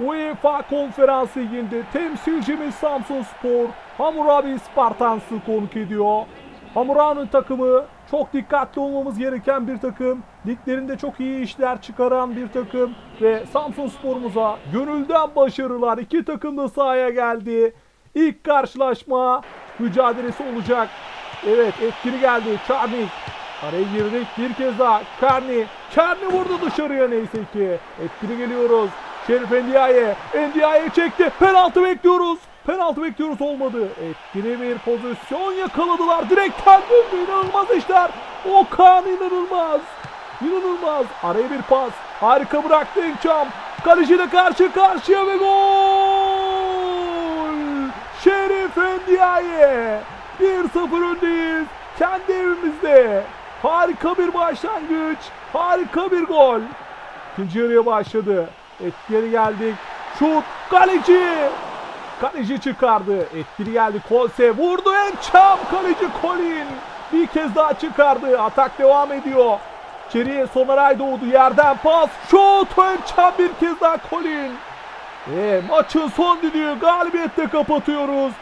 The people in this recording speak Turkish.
UEFA Konferans Ligi'nde temsilcimiz Samsun Spor Hammurabi Spartans'ı konuk ediyor. Hammurabi'nin takımı çok dikkatli olmamız gereken bir takım. Liglerinde çok iyi işler çıkaran bir takım. Ve Samsun Spor'umuza gönülden başarılar. İki takım da sahaya geldi. İlk karşılaşma mücadelesi olacak. Evet etkili geldi. Çarnik Araya girdik bir kez daha. Karni. Karni vurdu dışarıya neyse ki. Etkili geliyoruz. Şerif Endiaye. Endiaye çekti. Penaltı bekliyoruz. Penaltı bekliyoruz olmadı. Etkili bir pozisyon yakaladılar. Direkten döndü. İnanılmaz işler. Okan inanılmaz. İnanılmaz. Araya bir pas. Harika bıraktı İnkçam. Kaleciyle karşı karşıya ve gol. Şerif Endiaye. 1-0 öndeyiz. Kendi evimizde. Harika bir başlangıç. Harika bir gol. İkinci yarıya başladı. Etkili geldik. Şut. Kaleci. Kaleci çıkardı. Etkili geldi. Kolse vurdu. Ençam. Kaleci Colin. Bir kez daha çıkardı. Atak devam ediyor. İçeriye Someray doğdu. Yerden pas. Şut. Ençam bir kez daha Colin. Ve maçın son düdüğü galibiyette kapatıyoruz.